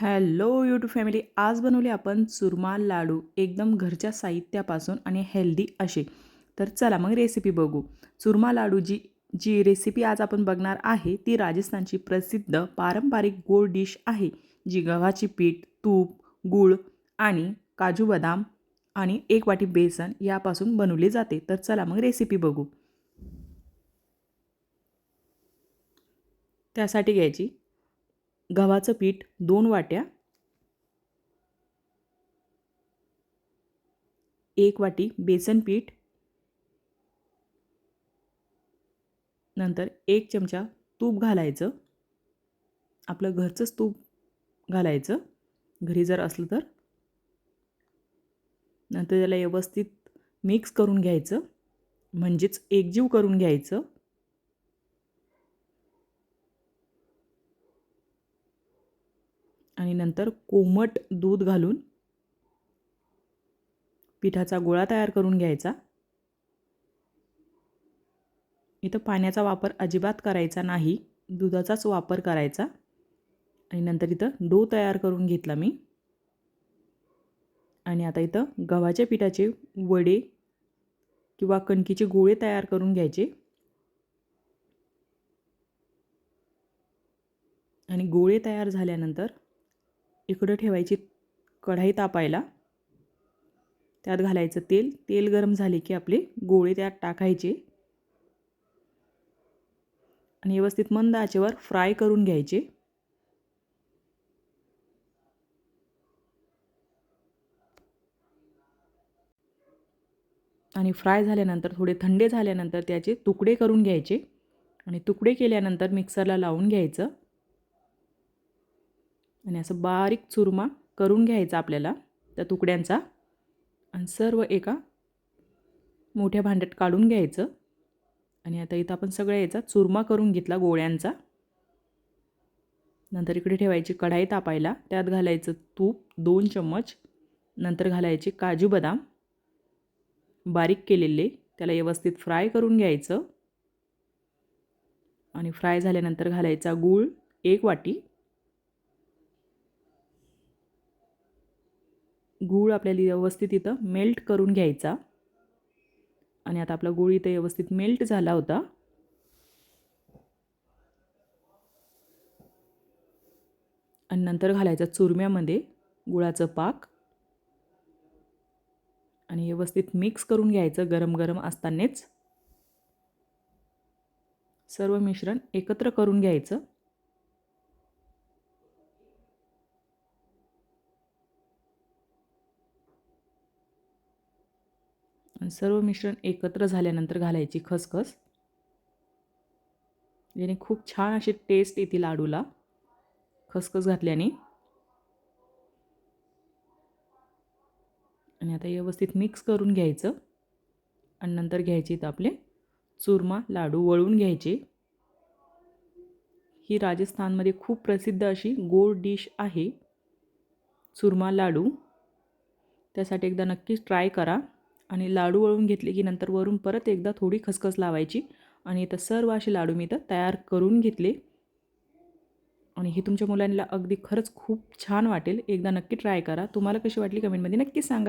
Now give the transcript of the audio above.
Hello YouTube family आज बनवले आपण चुरमा लाडू एकदम घरच्या साहित्यापासून आणि हेल्दी असे. तर चला मग रेसिपी बघू. चुरमा लाडू जी जी रेसिपी आज आपण बघणार आहे ती राजस्थानची प्रसिद्ध पारंपरिक गोड डिश आहे जी गव्हाची पीठ तूप गूळ आणि काजू बदाम आणि एक वाटी बेसन यापासून बनवली जाते. तर चला मग रेसिपी बघू. त्यासाठी घ्यायची गव्हाचं पीठ दोन वाट्या एक वाटी बेसन पीठ नंतर एक चमचा तूप घालायचं. आपलं घरचंच तूप घालायचं. घरी जर असलं तर. नंतर त्याला व्यवस्थित मिक्स करून घ्यायचं. म्हणजेच एकजीव करून घ्यायचं. आणि नंतर कोमट दूध घालून पिठाचा गोळा तयार करून घ्यायचा. इथं पाण्याचा वापर अजिबात करायचा नाही. दुधाचाच वापर करायचा. आणि नंतर इथं डो तयार करून घेतला मी. आणि आता इथं गव्हाच्या पिठाचे वडे किंवा कणकीचे गोळे तयार करून घ्यायचे. आणि गोळे तयार झाल्यानंतर इकडं ठेवायची कढाई तापायला. त्यात घालायचं तेल. तेल गरम झाले की आपले गोळे त्यात टाकायचे. आणि व्यवस्थित मंद आचेवर फ्राय करून घ्यायचे. आणि फ्राय झाल्यानंतर थोडे थंडे झाल्यानंतर त्याचे तुकडे करून घ्यायचे. आणि तुकडे केल्यानंतर मिक्सरला लावून घ्यायचं. आणि असं बारीक चुरमा करून घ्यायचा आपल्याला त्या तुकड्यांचा. आणि सर्व एका मोठ्या भांड्यात काढून घ्यायचं. आणि आता इथं आपण सगळ्या याचा चुरमा करून घेतला गोळ्यांचा. नंतर इकडे ठेवायची कढाई तापायला. त्यात घालायचं तूप दोन चम्मच. नंतर घालायचे काजू बदाम. बारीक केलेले. त्याला व्यवस्थित फ्राय करून घ्यायचं. आणि फ्राय झाल्यानंतर घालायचा गूळ एक वाटी. गूळ आपल्याला व्यवस्थित इथं मेल्ट करून घ्यायचा. आणि आता आपला गूळ इथं व्यवस्थित मेल्ट झाला होता. आणि नंतर घालायचा चुरम्यामध्ये गुळाचं पाक. आणि व्यवस्थित मिक्स करून घ्यायचं गरम गरम असतानाच. सर्व मिश्रण एकत्र करून घ्यायचं. सर्व मिश्रण एकत्र झाल्यानंतर घालायची खसखस. याने खूप छान अशी टेस्ट येते लाडूला. खसखस घातल्याने. आणि आता व्यवस्थित मिक्स करून घ्यायचं. आणि नंतर घ्यायचे तर आपले चुरमा लाडू वळून घ्यायचे. ही राजस्थानमध्ये खूप प्रसिद्ध अशी गोड डिश आहे. चुरमा लाडू. त्यासाठी एकदा नक्कीच ट्राय करा. आणि लाडू वळून घेतले की नंतर वरून परत एकदा थोडी खसखस लावायची. आणि इथं सर्व असे लाडू मी इथं तयार करून घेतले. आणि हे तुमच्या मुलांना अगदी खरंच खूप छान वाटेल. एकदा नक्की ट्राय करा. तुम्हाला कशी वाटली कमेंटमध्ये नक्की सांगा.